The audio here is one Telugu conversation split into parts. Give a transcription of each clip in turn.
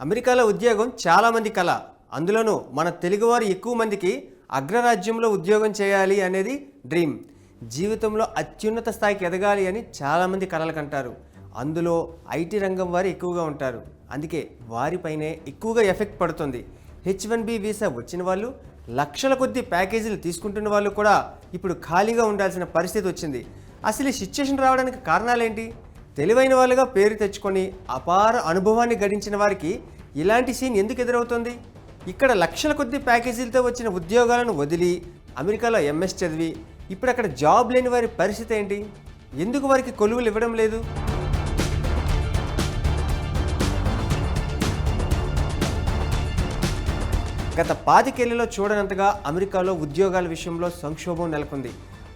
అమెరికాలో ఉద్యోగం చాలామంది కళ. అందులోనూ మన తెలుగువారు ఎక్కువ మందికి అగ్రరాజ్యంలో ఉద్యోగం చేయాలి అనేది డ్రీమ్. జీవితంలో అత్యున్నత స్థాయికి ఎదగాలి అని చాలామంది కలలు కంటారు. అందులో ఐటీ రంగం వారు ఎక్కువగా ఉంటారు. అందుకే వారిపైనే ఎక్కువగా ఎఫెక్ట్ పడుతుంది. హెచ్ వన్ బి వీసా వచ్చిన వాళ్ళు లక్షల కొద్ది ప్యాకేజీలు తీసుకుంటున్న వాళ్ళు కూడా ఇప్పుడు ఖాళీగా ఉండాల్సిన పరిస్థితి వచ్చింది. అసలు ఈ సిచ్యుయేషన్ రావడానికి కారణాలేంటి? తెలివైన వాళ్ళుగా పేరు తెచ్చుకొని అపార అనుభవాన్ని గడించిన వారికి ఇలాంటి సీన్ ఎందుకు ఎదురవుతుంది? ఇక్కడ లక్షల కొద్ది ప్యాకేజీలతో వచ్చిన ఉద్యోగాలను వదిలి అమెరికాలో ఎంఎస్ చదివి ఇప్పుడు అక్కడ జాబ్ లేని వారి పరిస్థితి ఏంటి? ఎందుకు వారికి కొలువులు ఇవ్వడం లేదు? గత పాతికేళ్ళలో చూడనంతగా అమెరికాలో ఉద్యోగాల విషయంలో సంక్షోభం నెలకొంది.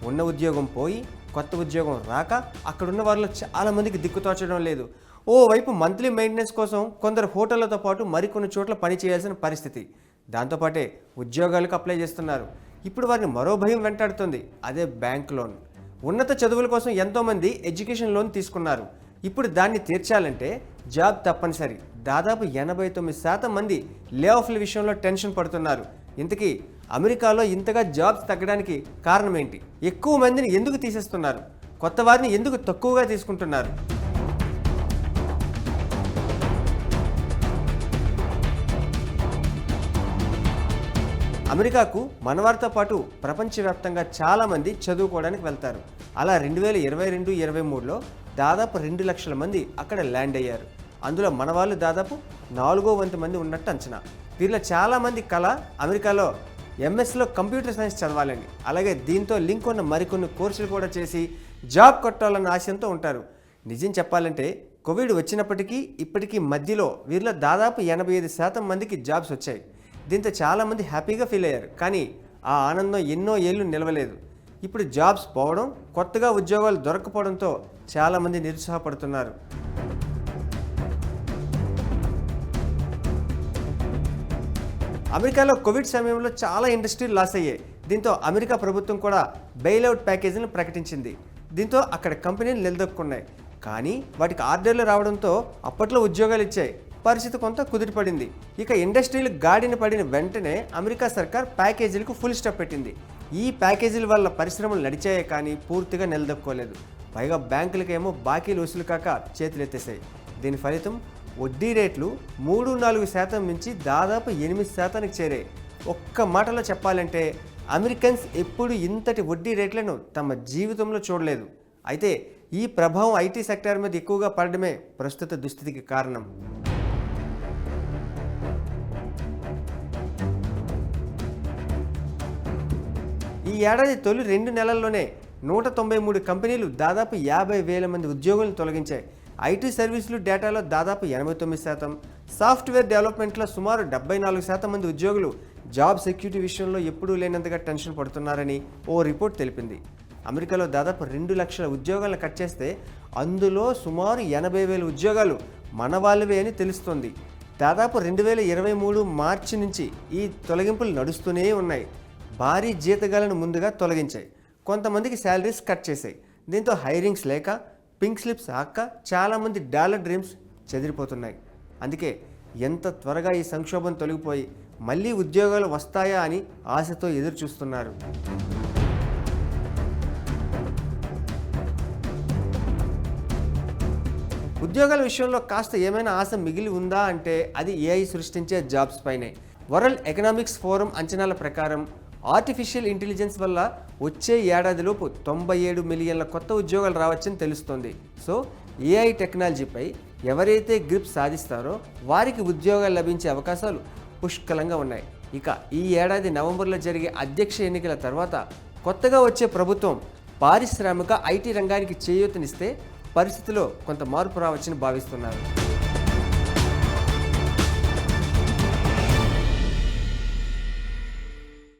ఉన్న ఉద్యోగం పోయి కొత్త ఉద్యోగం రాక అక్కడున్న వారిలో చాలా మందికి దిక్కుతోచడం లేదు. ఓవైపు మంత్లీ మెయింటెనెన్స్ కోసం కొందరు హోటళ్ళతో పాటు మరికొన్ని చోట్ల పని చేయాల్సిన పరిస్థితి. దాంతోపాటే ఉద్యోగాలకు అప్లై చేస్తున్నారు. ఇప్పుడు వారిని మరో భయం వెంటాడుతుంది. అదే బ్యాంక్ లోన్. ఉన్నత చదువుల కోసం ఎంతోమంది ఎడ్యుకేషన్ లోన్ తీసుకున్నారు. ఇప్పుడు దాన్ని తీర్చాలంటే జాబ్ తప్పనిసరి. దాదాపు ఎనభై తొమ్మిది శాతం మంది లే ఆఫ్ల విషయంలో టెన్షన్ పడుతున్నారు. ఇంతకీ అమెరికాలో ఇంతగా జాబ్స్ తగ్గడానికి కారణం ఏంటి ఎక్కువ మందిని ఎందుకు తీసేస్తున్నారు? కొత్త వారిని ఎందుకు తక్కువగా తీసుకుంటున్నారు? అమెరికాకు మనవారితో పాటు ప్రపంచవ్యాప్తంగా చాలామంది చదువుకోవడానికి వెళ్తారు. అలా రెండు వేల ఇరవై రెండు ఇరవై మూడులో దాదాపు రెండు లక్షల మంది అక్కడ ల్యాండ్ అయ్యారు. అందులో మనవాళ్ళు దాదాపు నాలుగో వంతు మంది ఉన్నట్టు అంచనా. వీరిలో చాలామంది కళ అమెరికాలో ఎంఎస్లో కంప్యూటర్ సైన్స్ చదవాలని. అలాగే దీంతో లింక్ ఉన్న మరికొన్ని కోర్సులు కూడా చేసి జాబ్ కొట్టాలన్న ఆశయంతో ఉంటారు. నిజం చెప్పాలంటే కోవిడ్ వచ్చినప్పటికీ ఇప్పటికీ మధ్యలో వీరిలో దాదాపు ఎనభై ఐదు శాతం మందికి జాబ్స్ వచ్చాయి. దీంతో చాలామంది హ్యాపీగా ఫీల్ అయ్యారు. కానీ ఆ ఆనందం ఎన్నో ఏళ్ళు నిలవలేదు. ఇప్పుడు జాబ్స్ పోవడం కొత్తగా ఉద్యోగాలు దొరకపోవడంతో చాలామంది నిరుత్సాహపడుతున్నారు. అమెరికాలో కోవిడ్ సమయంలో చాలా ఇండస్ట్రీలు లాస్ అయ్యాయి. దీంతో అమెరికా ప్రభుత్వం కూడా బెయిల్అవుట్ ప్యాకేజీని ప్రకటించింది. దీంతో అక్కడ కంపెనీలు నిలదొక్కున్నాయి. కానీ వాటికి ఆర్డర్లు రావడంతో అప్పట్లో ఉద్యోగాలు ఇచ్చాయి. పరిస్థితి కొంత కుదిరిపడింది ఇక ఇండస్ట్రీలు గాడిన పడిన వెంటనే అమెరికా సర్కార్ ప్యాకేజీలకు ఫుల్ స్టాప్ పెట్టింది. ఈ ప్యాకేజీల వల్ల పరిశ్రమలు నడిచాయే కానీ పూర్తిగా నిలదొక్కోలేదు. పైగా బ్యాంకులకేమో బాకీలు వసూలు కాక చేతులెత్తేసాయి దీని ఫలితం వడ్డీ రేట్లు మూడు నాలుగు శాతం నుంచి దాదాపు ఎనిమిది శాతానికి చేరాయి ఒక్క మాటలో చెప్పాలంటే అమెరికన్స్ ఎప్పుడు ఇంతటి వడ్డీ రేట్లను తమ జీవితంలో చూడలేదు. అయితే ఈ ప్రభావం ఐటీ సెక్టార్ మీద ఎక్కువగా పడడమే ప్రస్తుత దుస్థితికి కారణం. ఈ ఏడాది తొలి రెండు నెలల్లోనే నూట తొంభై మూడు కంపెనీలు దాదాపు యాభై వేల మంది ఉద్యోగులను తొలగించాయి. ఐటీ సర్వీసులు డేటాలో దాదాపు ఎనభై తొమ్మిది శాతం. సాఫ్ట్వేర్ డెవలప్మెంట్లో సుమారు డెబ్బై నాలుగు శాతం మంది ఉద్యోగులు జాబ్ సెక్యూరిటీ విషయంలో ఎప్పుడూ లేనంతగా టెన్షన్ పడుతున్నారని ఓ రిపోర్ట్ తెలిపింది. అమెరికాలో దాదాపు రెండు లక్షల ఉద్యోగాలను కట్ చేస్తే అందులో సుమారు ఎనభై వేల ఉద్యోగాలు మన వాళ్ళవే అని తెలుస్తోంది. దాదాపు రెండు వేల ఇరవై మూడు మార్చి నుంచి ఈ తొలగింపులు నడుస్తూనే ఉన్నాయి. భారీ జీతగాలను ముందుగా తొలగించాయి. కొంతమందికి శాలరీస్ కట్ చేశాయి. దీంతో హైరింగ్స్ లేక పింక్ స్లిప్స్ ఆక్క చాలామంది డాలర్ డ్రీమ్స్ చెదిరిపోతున్నాయి. అందుకే ఎంత త్వరగా ఈ సంక్షోభం తొలగిపోయి మళ్ళీ ఉద్యోగాలు వస్తాయా అని ఆశతో ఎదురు చూస్తున్నారు ఉద్యోగాల విషయంలో కాస్త ఏమైనా ఆశ మిగిలి ఉందా అంటే అది ఏఐ సృష్టించే జాబ్స్ పైనే. వరల్డ్ ఎకనామిక్స్ ఫోరం అంచనాల ప్రకారం ఆర్టిఫిషియల్ ఇంటెలిజెన్స్ వల్ల వచ్చే ఏడాదిలోపు తొంభై ఏడు మిలియన్ల కొత్త ఉద్యోగాలు రావచ్చని తెలుస్తోంది. సో ఏఐ టెక్నాలజీపై ఎవరైతే గ్రిప్ సాధిస్తారో వారికి ఉద్యోగాలు లభించే అవకాశాలు పుష్కలంగా ఉన్నాయి. ఇక ఈ ఏడాది నవంబర్లో జరిగే అధ్యక్ష ఎన్నికల తర్వాత కొత్తగా వచ్చే ప్రభుత్వం పారిశ్రామిక ఐటీ రంగానికి చేయూతనిస్తే పరిస్థితిలో కొంత మార్పు రావచ్చని భావిస్తున్నారు.